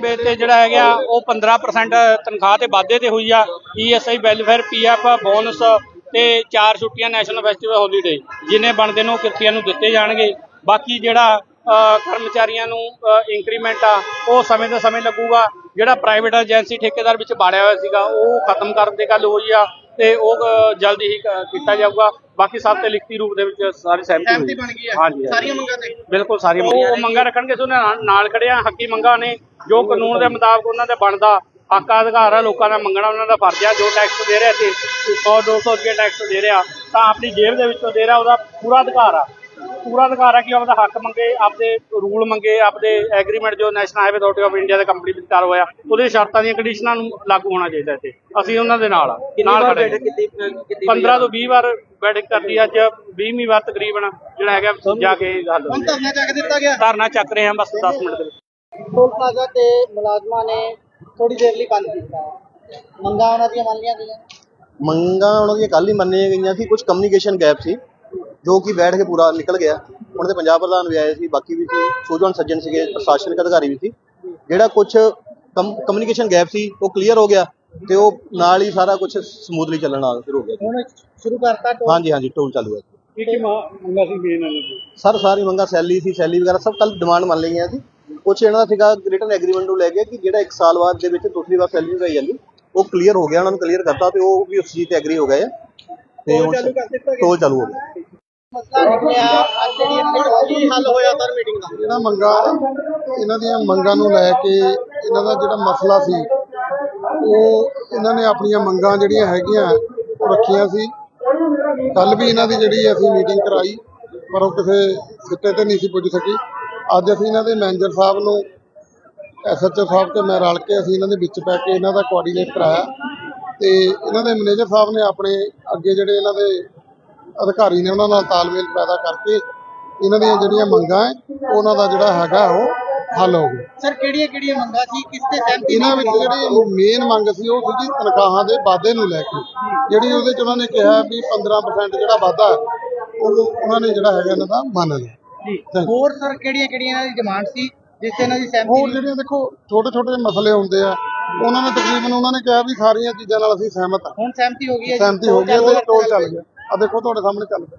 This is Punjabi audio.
ਤੇ ਜਿਹੜਾ ਹੈਗਾ ਉਹ 15% ਤਨਖਾਹ ਤੇ ਵਾਧੇ ਤੇ ਹੋਈ ਆ। ਈਐਸਆਈ ਵੈਲਫੇਅਰ ਪੀਐਫ ਬੋਨਸ ਤੇ ਚਾਰ ਛੁੱਟੀਆਂ ਨੈਸ਼ਨਲ ਫੈਸਟੀਵਲ ਹੌਲੀਡੇ ਜਿੰਨੇ ਬਣਦੇ ਨੇ ਕਿਰਤੀਆਂ ਨੂੰ ਦਿੱਤੇ ਜਾਣਗੇ। ਬਾਕੀ ਜਿਹੜਾ ਕਰਮਚਾਰੀਆਂ ਨੂੰ ਇੰਕਰੀਮੈਂਟ ਆ ਉਹ ਸਮੇਂ ਤੋਂ ਸਮੇਂ ਲੱਗੂਗਾ। ਜਿਹੜਾ ਪ੍ਰਾਈਵੇਟ ਏਜੰਸੀ ਠੇਕੇਦਾਰ ਵਿੱਚ ਬਾੜਿਆ ਹੋਇਆ ਸੀਗਾ ਉਹ ਖਤਮ ਕਰਨ ਦੀ ਗੱਲ ਹੋਈ ਆ ਤੇ ਉਹ ਜਲਦੀ ਹੀ ਕੀਤਾ ਜਾਊਗਾ। ਬਾਕੀ ਸਭ ਤੇ ਲਿਖਤੀ ਰੂਪ ਦੇ ਵਿੱਚ ਸਾਰੀ ਸਹਿਮਤੀ। ਬਣ ਗਈ ਹੈ ਹਾਂਜੀ। ਸਾਰੀਆਂ ਮੰਗਾਂ ਤੇ? ਬਿਲਕੁਲ ਸਾਰੀਆਂ ਮੰਗਾਂ। ਉਹ ਮੰਗਾਂ ਰੱਖਣਗੇ ਸੋ ਨਾਲ ਨਾਲ ਖੜੇ ਆ ਹੱਕੀ ਮੰਗਾਂ ਨੇ। ਜੋ ਕਾਨੂੰਨ ਦੇ ਮੁਤਾਬਕ ਉਹਨਾਂ ਦੇ ਬਣਦਾ ਹੱਕ ਅਧਿਕਾਰ ਆ ਲੋਕਾਂ ਦਾ ਮੰਗਣਾ ਉਹਨਾਂ ਦਾ ਫਰਜ਼ ਆ ਜੋ ਟੈਕਸ ਦੇ ਰਿਹਾ ਤੇ 100 200 ਰੁਪਏ ਟੈਕਸ ਦੇ ਰਿਹਾ ਤਾਂ ਆਪਣੀ ਜੇਬ ਦੇ ਵਿੱਚੋਂ ਦੇ ਰਿਹਾ ਉਹਦਾ ਪੂਰਾ ਅਧਿਕਾਰ ਆ। ਪੂਰਾ ਅਧਿਕਾਰ ਆ ਕਿ ਆਪਦਾ ਹੱਕ ਮੰਗੇ ਆਪਦੇ ਰੂਲ ਮੰਗੇ ਆਪਦੇ ਐਗਰੀਮੈਂਟ ਜੋ National Highway Authority of India ਦੇ ਕੰਪਨੀ ਵਿੱਚ ਕਰ ਹੋਇਆ ਉਹਦੇ ਸ਼ਰਤਾਂ ਦੀਆਂ ਕੰਡੀਸ਼ਨਾਂ ਨੂੰ ਲਾਗੂ ਹੋਣਾ ਚਾਹੀਦਾ ਇੱਥੇ। ਅਸੀਂ ਉਹਨਾਂ ਦੇ ਨਾਲ ਆ ਨਾਲ ਖੜੇ ਹਾਂ। ਕੀਤੀ ਕੀਤੀ 15 ਤੋਂ 20 ਵਾਰ ਬੈਠਕ ਕਰਦੀ ਅੱਜ 20ਵੀਂ ਵਾਰ ਤਕਰੀਬਨ ਜਿਹੜਾ ਹੈਗਾ ਜਾ ਕੇ ਹੱਲ ਹੁਣ ਹੋਈ। ਧਰਨਾ ਚੱਕ ਦਿੱਤਾ ਗਿਆ। ਧਰਨਾ ਚੱਕ ਰਹੇ ਹਾਂ ਬਸ 10 ਮਿੰਟ ਦੇ ਵਿੱਚ। ਟੋਲ ਪਲਾਜ਼ਾ ਤੇ ਮੁਲਾਜ਼ਮਾਂ ਨੇ ਥੋੜੀ ਦੇਰ ਲਈ ਬੰਦ ਕੀਤਾ ਮੰਗਾਂ ਉਹਨਾਂ ਦੀਆਂ ਮੰਨ ਲੀਆਂ ਗਈਆਂ? ਮੰਗਾਂ ਉਹਨਾਂ ਦੀਆਂ ਕੱਲ੍ਹ ਹੀ ਮੰਨੀਆਂ ਗਈਆਂ ਸੀ। ਕੁਝ ਕਮਿਊਨੀਕੇਸ਼ਨ ਗੈਪ ਸੀ ਜੋ ਕਿ ਬੈਠ ਕੇ ਪੂਰਾ ਨਿਕਲ ਗਿਆ। ਹੁਣ ਤੇ ਪੰਜਾਬ ਪ੍ਰਧਾਨ ਵੀ ਆਏ ਸੀ ਬਾਕੀ ਵੀ ਸੀ ਸੂਝਵਾਨ ਸੱਜਣ ਸੀਗੇ ਪ੍ਰਸ਼ਾਸਨਿਕ ਅਧਿਕਾਰੀ ਵੀ ਸੀ। ਜਿਹੜਾ ਕੁਝ ਕਮਿਊਨੀਕੇਸ਼ਨ ਗੈਪ ਸੀ ਉਹ ਕਲੀਅਰ ਹੋ ਗਿਆ ਤੇ ਉਹ ਨਾਲ ਹੀ ਸਾਰਾ ਕੁਝ ਸਮੂਥਲੀ ਚੱਲਣਾ ਸ਼ੁਰੂ ਹੋ ਗਿਆ। ਹੁਣ ਸ਼ੁਰੂ ਕਰਤਾ ਟੋਲ ਹਾਂਜੀ ਹਾਂਜੀ ਟੋਲ ਚਾਲੂ ਹੈ। ਕੀ ਕੀ ਮੰਗਾ ਸੀ ਮੇਨ ਸਰ ਸਾਰੀ ਮੰਗਾਂ ਸੈਲੀ ਸੀ ਸੈਲੀ ਵਗੈਰਾ ਸਭ ਕੱਲ ਡਿਮਾਂਡ ਮੰਨ ਲਈਆਂ ਸੀ। ਕੁਝ ਇਹਨਾਂ ਦਾ ਸੀਗਾ ਰਿਟਨ ਐਗਰੀਮੈਂਟ ਨੂੰ ਲੈ ਕੇ ਕਿ ਜਿਹੜਾ 1 ਸਾਲ ਬਾਅਦ ਦੇ ਵਿੱਚ ਦੂਸਰੀ ਵਾਰ ਸੈਲਰੀ ਨਹੀਂ ਜਾਂਦੀ ਉਹ ਕਲੀਅਰ ਹੋ ਗਿਆ ਉਹਨਾਂ ਨੂੰ ਕਲੀਅਰ ਕਰਤਾ ਤੇ ਉਹ ਵੀ ਉਸ ਚੀਜ਼ ਤੇ ਐਗਰੀ ਹੋ ਗਏ ਆ। ਤੇ ਹੁਣ ਚਾਲੂ ਕਰ ਦਿੱਤਾ ਗਿਆ। ਟੋਲ ਚਾਲੂ ਹੋ ਗਿਆ। ਮਸਲਾ ਨਿਕਲਿਆ ਅੱਜ ਜਿਹੜੀ ਇਹਨਾਂ ਕੀ ਹੱਲ ਹੋਇਆ ਸਰ ਮੀਟਿੰਗ ਦਾ। ਇਹਨਾਂ ਮੰਗਾਂ ਇਹਨਾਂ ਦੀਆਂ ਮੰਗਾਂ ਨੂੰ ਲੈ ਕੇ ਇਹਨਾਂ ਦਾ ਜਿਹੜਾ ਮਸਲਾ ਸੀ ਉਹ ਇਹਨਾਂ ਨੇ ਆਪਣੀਆਂ ਮੰਗਾਂ ਜਿਹੜੀਆਂ ਹੈਗੀਆਂ ਉਹ ਰੱਖੀਆਂ ਸੀ। ਕੱਲ ਵੀ ਇਹਨਾਂ ਦੀ ਜਿਹੜੀ ਅਸੀਂ ਮੀਟਿੰਗ ਕਰਾਈ ਪਰ ਉਹ ਕਿਸੇ ਸਿੱਟੇ ਤੇ ਨਹੀਂ ਸੀ ਪੁੱਜ ਸਕੀ। ਅੱਜ ਅਸੀਂ ਇਹਨਾਂ ਦੇ ਮੈਨੇਜਰ ਸਾਹਿਬ ਨੂੰ ਐਸਐਚਓ ਸਾਹਿਬ ਤੇ ਮੈਂ ਰਲ ਕੇ ਅਸੀਂ ਇਹਨਾਂ ਦੇ ਵਿੱਚ ਪੈ ਕੇ ਇਹਨਾਂ ਦਾ ਕੋਆਰਡੀਨੇਟ ਕਰਾਇਆ। ਤੇ ਇਹਨਾਂ ਦੇ ਮੈਨੇਜਰ ਸਾਹਿਬ ਨੇ ਆਪਣੇ ਅੱਗੇ ਜਿਹੜੇ ਇਹਨਾਂ ਦੇ ਅਧਿਕਾਰੀ ਨੇ ਉਹਨਾਂ ਨਾਲ ਤਾਲਮੇਲ ਪੈਦਾ ਕਰਕੇ ਇਹਨਾਂ ਦੀਆਂ ਜਿਹੜੀਆਂ ਮੰਗਾਂ ਹੈ ਉਹਨਾਂ ਦਾ ਜਿਹੜਾ ਹੈਗਾ ਉਹ ਹੱਲ ਹੋ ਗਿਆ। ਸਰ ਕਿਹੜੀਆਂ ਕਿਹੜੀਆਂ ਮੰਗਾਂ ਸੀ? ਕਿਸ ਤੇ ਸਹਿਮਤੀ ਇਹਨਾਂ ਵਿੱਚ ਜਿਹੜੀ ਮੇਨ ਮੰਗ ਸੀ ਉਹ ਸੀਗੀ ਤਨਖਾਹਾਂ ਦੇ ਵਾਧੇ ਨੂੰ ਲੈ ਕੇ। ਜਿਹੜੀ ਉਹਦੇ ਚ ਉਹਨਾਂ ਨੇ ਕਿਹਾ ਵੀ 15% ਜਿਹੜਾ ਵਾਧਾ ਉਹ ਉਹਨਾਂ ਨੇ ਜਿਹੜਾ ਹੈਗਾ ਇਹਨਾਂ ਦਾ ਮੰਨ ਲਿਆ। ਹੋਰ ਸਰ ਕਿਹੜੀਆਂ ਕਿਹੜੀਆਂ ਇਹਨਾਂ ਦੀ ਡਿਮਾਂਡ ਸੀ? ਜਿਸ ਤੇ ਇਹਨਾਂ ਦੀ ਸਹਿਮਤੀ ਹੋਰ ਜਿਹੜੀਆਂ ਦੇਖੋ ਛੋਟੇ ਛੋਟੇ ਮਸਲੇ ਹੁੰਦੇ ਆ ਉਹਨਾਂ ਨੇ ਤਕਰੀਬਨ ਉਹਨਾਂ ਨੇ ਕਿਹਾ ਵੀ ਸਾਰੀਆਂ ਚੀਜ਼ਾਂ ਨਾਲ ਅਸੀਂ ਸਹਿਮਤ ਹਾਂ ਹੁਣ ਸਹਿਮਤੀ ਹੋ ਗਈ ਹੈ ਜੀ। ਸਹਿਮਤੀ ਹੋ ਗਈ ਹੈ ਟੋਲ ਤੇ ਟੋਲ ਚੱਲ ਗਿਆ। ਆ ਦੇਖੋ ਤੁਹਾਡੇ ਸਾਹਮਣੇ ਚੱਲ ਪਿਆ